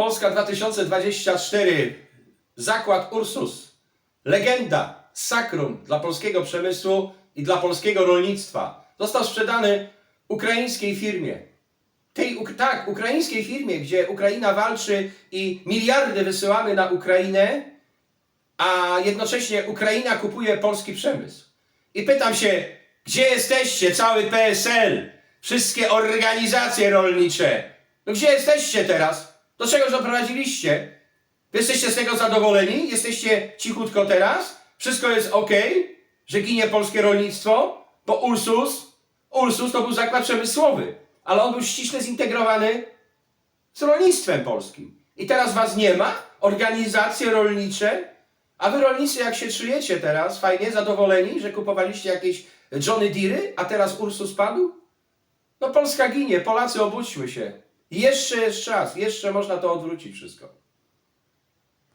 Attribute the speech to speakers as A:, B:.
A: Polska 2024, zakład Ursus, legenda, sakrum dla polskiego przemysłu i dla polskiego rolnictwa. Został sprzedany ukraińskiej firmie. Tej, tak, ukraińskiej firmie, gdzie Ukraina walczy i miliardy wysyłamy na Ukrainę, a jednocześnie Ukraina kupuje polski przemysł. I pytam się, gdzie jesteście, cały PSL, wszystkie organizacje rolnicze? No gdzie jesteście teraz? Do czego doprowadziliście? Wy Jesteście z tego zadowoleni? Jesteście cichutko teraz? Wszystko jest ok? Że ginie polskie rolnictwo? Bo Ursus, Ursus to był zakład przemysłowy, ale on był ściśle zintegrowany z rolnictwem polskim. I teraz was nie ma? Organizacje rolnicze? A wy rolnicy jak się czujecie teraz? Fajnie, zadowoleni, że kupowaliście jakieś Johnny Deery, a teraz Ursus padł? No Polska ginie, Polacy obudźmy się. Jeszcze jest czas, jeszcze można to odwrócić wszystko.